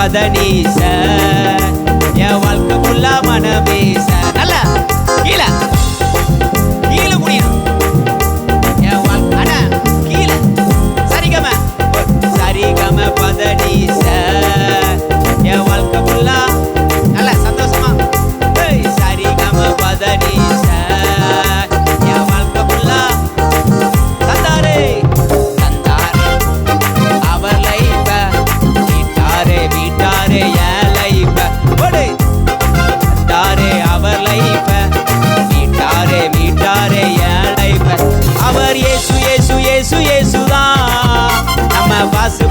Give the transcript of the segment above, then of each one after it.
மதனீச என் வாழ்க்கை ஃபுல்லா மனமேச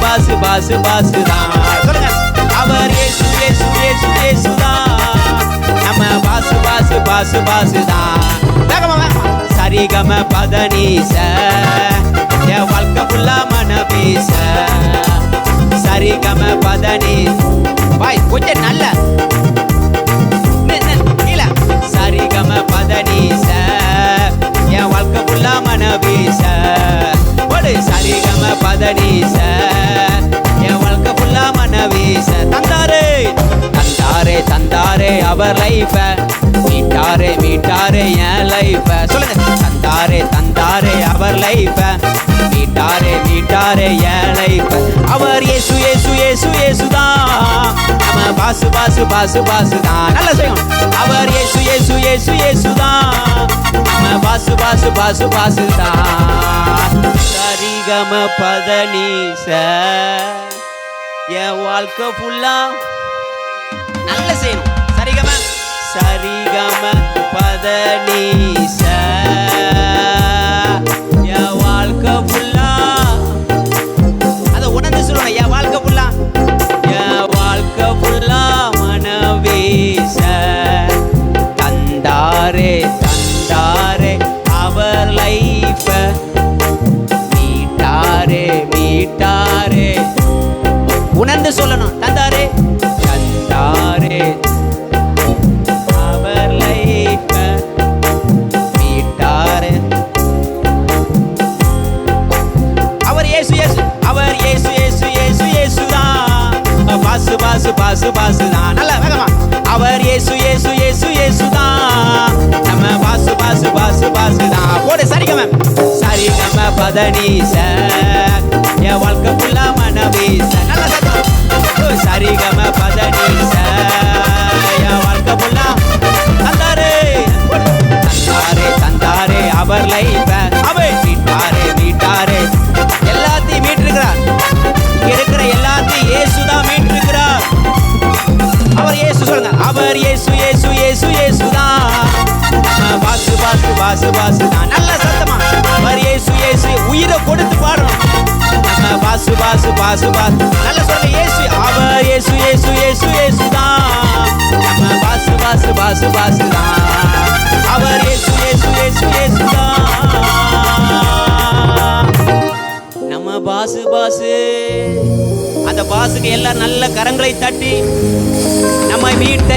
பாசு பாசு பாசு தான் சொல்லுங்க. அவர் ஏசு ஏசு ஏசு இயேசுதான் நம்ம பாசு பாசு பாசு பாசு தான் சரிகம பதனீச. என் வாழ்க்கை போடு சரிகம பதனீச என் வாழ்க்கை ஃபுல்லா மனபீச தந்தாரே தந்தாரே தந்தாரே அவர் லைஃப மீட்டாரே மீட்டாரே என் லைஃப சொல்லுங்க. தந்தாரே தந்தாரே அவர் லைஃப மீட்டாரே மீட்டாரே என் லைஃப அவர் ஏசு ஏசு ஏசு ஏசுதான் நம்ம பாசு பாசு பாசு பாசு தான். நல்லா செய்யும் அவர் ஏசு ஏசு ஏசு ஏசுதான் நம்ம பாசு பாசு பாசு பாசு தான். சரிகம பதனீச. என் வாழ்க்கை ஃபுல்லா நல்ல செய்யணும். உணர்ந்து சொல்லணும். தந்தாரே. தந்தாரே. அவர் லைஃப மீட்டாரே. அவர் ஏசு இயேசு. அவர் ஏசு ஏசு ஏசு இயேசுதான் பாசு பாசு பாசு பாசு தான். நல்ல வேகமா. அவர் ஏசு ஏசு ஏசு இயேசுதான் நம்ம பாசு பாசு பாசு பாசு தான். போடு சரிகம சரிகம பதனீச என் வாழ்க்கை ஃபுல்லா சரிகம தந்தாரே. தந்தாரே தந்தாரே அவர் லைஃப அவர் மீட்டாரே மீட்டாரே. எல்லாத்தையும் மீட்டிருக்கிறார். இங்க இருக்கிற எல்லாத்தையும் இயேசு மீட்டிருக்கிறார். அவர் ஏசு சொல்லுங்க. அவர் இயேசு இயேசு இயேசு இயேசு தான். பாசு பாசு தான். நல்ல சத்தமா. அவர் இயேசு இயேசு உயிரை கொடுத்து பாசுபாஸ் நல்ல சொல்லுங்க ஏசு அவர் ஏசு ஏசு தான். நம்ம பாசு பாசு பாசு பாசு தான். அவர் ஏசு ஏசு ஏசு ஏசு தான். நம்ம பாசு பாசு அந்த பாசுக்கு எல்லாம் நல்ல கரங்களை தட்டி நம்ம வீட்டை